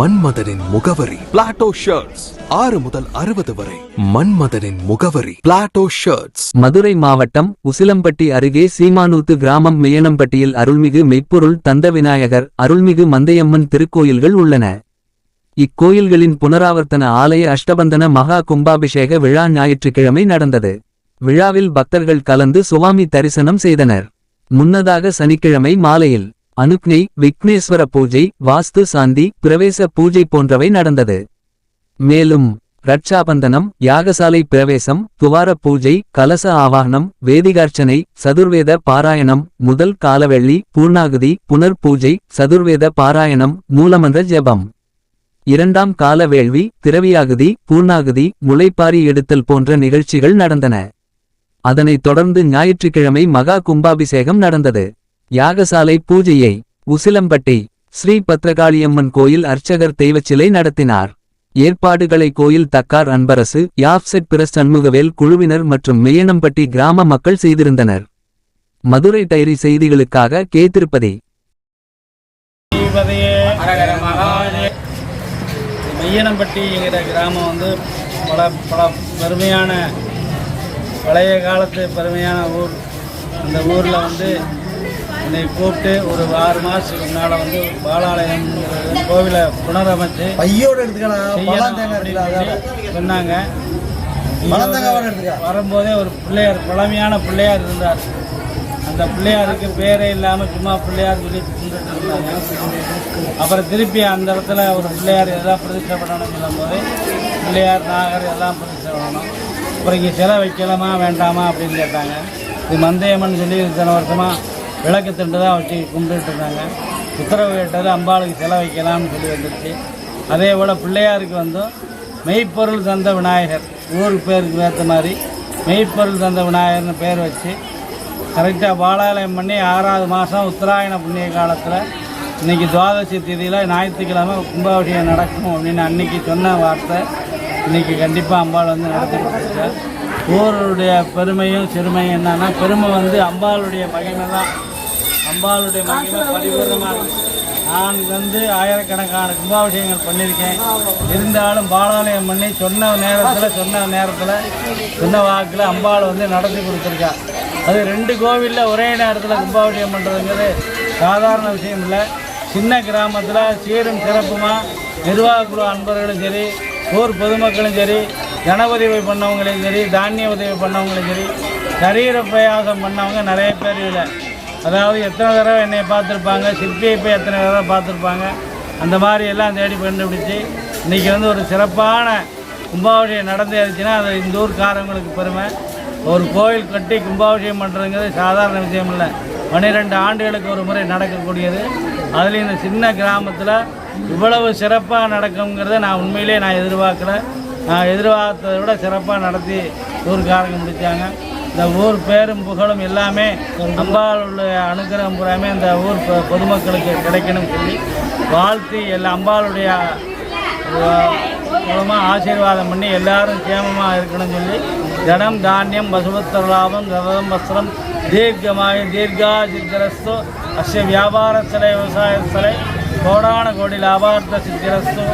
மன்மதனின் முகவரி. Plato shirts ஆறு முதல் அறுபது வரை. மன்மதனின் முகவரி. பிளாட்டோ ஷர்ட்ஸ் மதுரை மாவட்டம் உசிலம்பட்டி அருகே சீமானூத்து கிராமம் மேயனம்பட்டியில் அருள்மிகு மெய்ப்பொருள் தந்த விநாயகர் அருள்மிகு மந்தையம்மன் திருக்கோயில்கள் உள்ளன. இக்கோயில்களின் புனராவர்த்தன ஆலய அஷ்டபந்தன மகா கும்பாபிஷேக விழா ஞாயிற்றுக்கிழமை நடந்தது. விழாவில் பக்தர்கள் கலந்து சுவாமி தரிசனம் செய்தனர். முன்னதாக சனிக்கிழமை மாலையில் அனுக்னி விக்னேஸ்வர பூஜை வாஸ்து சாந்தி பிரவேச பூஜை போன்றவை நடந்தது. மேலும் ரட்சாபந்தனம் யாகசாலை பிரவேசம் துவார பூஜை கலச ஆவாகனம் வேதிகார்ச்சனை சதுர்வேத பாராயணம் முதல் காலவெள்ளி பூர்ணாகுதி புனர் பூஜை சதுர்வேத பாராயணம் மூலமன்ற ஜெபம். இரண்டாம் கால வேள்வி திரவியாகுதி பூர்ணாகுதி முளைப்பாரி எடுத்தல் போன்ற நிகழ்ச்சிகள் நடந்தன. அதனைத் தொடர்ந்து ஞாயிற்றுக்கிழமை மகா கும்பாபிஷேகம் நடந்தது. யாகசாலை பூஜையை உசிலம்பட்டி ஸ்ரீ பத்ரகாளியம்மன் கோயில் அர்ச்சகர் தெய்வச்சிலை நடத்தினார். ஏற்பாடுகளை கோயில் தக்கார் அன்பரசு யாப்செட் பிற சண்முகவேல் குழுவினர் மற்றும் மெய்யனம்பட்டி கிராம மக்கள் செய்திருந்தனர். மதுரை டைரி செய்திகளுக்காக கே திருப்பதி. மெய்யனம்பட்டிங்கிற கிராமம் வந்து பல பல பெருமையான பழைய காலத்து பெருமையான ஊர். அந்த ஊரில் வந்து என்னை கூப்பிட்டு ஒரு ஆறு மாதத்துக்கு முன்னால் வந்து பாலாலயம் கோவிலை புனரமைச்சு பையோட எடுத்துக்கலாம் சொன்னாங்க. வரும்போதே ஒரு பிள்ளையார் பழமையான பிள்ளையார் இருந்தார். அந்த பிள்ளையாருக்கு பேரே இல்லாமல் சும்மா பிள்ளையார் சொல்லி இருந்தாங்க. அப்புறம் திருப்பி அந்த இடத்துல ஒரு பிள்ளையார் எதாவது பிரதிஷ்டை பண்ணணும்னு சொல்லும்போது பிள்ளையார் நாகர் எல்லாம் பிரதிஷ்டை பண்ணணும். அப்புறம் இங்கே சிலை வைக்கலாமா வேண்டாமா அப்படின்னு கேட்டாங்க. இது மந்தையம்மன் சொல்லி இத்தனை வருஷமாக விளக்கு திண்டு தான் வச்சு கும்பிட்டு இருந்தாங்க உத்தரவு கேட்டது அம்பாளுக்கு சிலை வைக்கலாம்னு சொல்லி வந்துருச்சு. அதே போல் பிள்ளையாருக்கு வந்தும் மெய்ப்பொருள் தந்த விநாயகர் ஊர் பேருக்கு ஏற்ற மாதிரி மெய்ப்பொருள் தந்த விநாயகர்னு பேர் வச்சு கரெக்டாக பாலாலயம் பண்ணி ஆறாவது மாதம் உத்தராயண புண்ணிய காலத்தில் இன்னைக்கு துவாதசி தேதியில் ஞாயிற்றுக்கிழமை கும்பாபிஷேகம் நடக்கும் அப்படின்னு அன்னைக்கு சொன்ன வார்த்தை இன்னைக்கு கண்டிப்பாக அம்பாள் வந்து நடத்தி ஊருடைய பெருமையும் சிறுமையும் என்னன்னா பெருமை வந்து அம்பாளுடைய மகிமை தான். அம்பாளுடைய மகிமை பரிபூர்ணமாக நான் வந்து ஆயிரக்கணக்கான கும்பாபிஷேகங்கள் பண்ணியிருக்கேன். இருந்தாலும் பாலாலயம் பண்ணி சொன்ன நேரத்தில் சொன்ன நேரத்தில் சொன்ன வாக்கில் அம்பாள் வந்து நடத்தி கொடுத்துருக்கா. அது ரெண்டு கோவிலில் ஒரே நேரத்தில் கும்பாபிஷேகம் பண்ணுறதுங்கிறது சாதாரண விஷயம் இல்லை. சின்ன கிராமத்தில் சீரும் சிறப்புமா நிர்வாக குழு அன்பர்களும் சரி ஊர் பொதுமக்களும் சரி ஜன உதவி பண்ணவங்களையும் சரி தானிய உதவி பண்ணவங்களும் சரி சரீர பிரயாசம் பண்ணவங்க நிறைய பேர் இல்லை. அதாவது எத்தனை தடவை என்னை பார்த்துருப்பாங்க சிற்பியை போய் எத்தனை தடவை பார்த்துருப்பாங்க அந்த மாதிரி எல்லாம் தேடி கண்டுபிடிச்சி இன்றைக்கி வந்து ஒரு சிறப்பான கும்பாபிஷேகம் நடந்துருச்சுன்னா அது இந்த ஊர்க்காரங்களுக்கு பெருமை. ஒரு கோயில் கட்டி கும்பாபிஷேகம் பண்ணுறதுங்கிறது சாதாரண விஷயம் இல்லை. பன்னிரெண்டு ஆண்டுகளுக்கு ஒரு முறை நடக்கக்கூடியது. அதுலேயும் இந்த சின்ன கிராமத்தில் இவ்வளவு சிறப்பாக நடக்குங்கிறத நான் உண்மையிலே நான் எதிர்பார்க்கல. எதிர்பார்த்ததை விட சிறப்பாக நடத்தி ஊருக்காரங்க முடித்தாங்க இந்த ஊர் பேரும் புகழும் எல்லாமே அம்பாளுடைய அனுகிரகம் பூராமே இந்த ஊர் பொதுமக்களுக்கு கிடைக்கணும்னு சொல்லி வாழ்த்தி எல்லா அம்பாளுடைய மூலமாக ஆசீர்வாதம் பண்ணி எல்லாரும் சேமமாக இருக்கணும்னு சொல்லி தனம் தானியம் பசுபத்திர லாபம் ரதம் வஸ்திரம் தீர்க்கமாக தீர்கா சித்திரஸ்து அஸ்ய வியாபாரஸ்தலை விவசாயஸ்தலை கோடான கோடி லாபார்த்த சித்திரஸ்து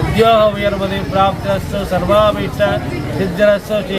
உத்தியோக உயர்வதை பிராப்திரஸ்து சர்வாபீஷ்ட சித்திரஸ்து ஸ்ரீ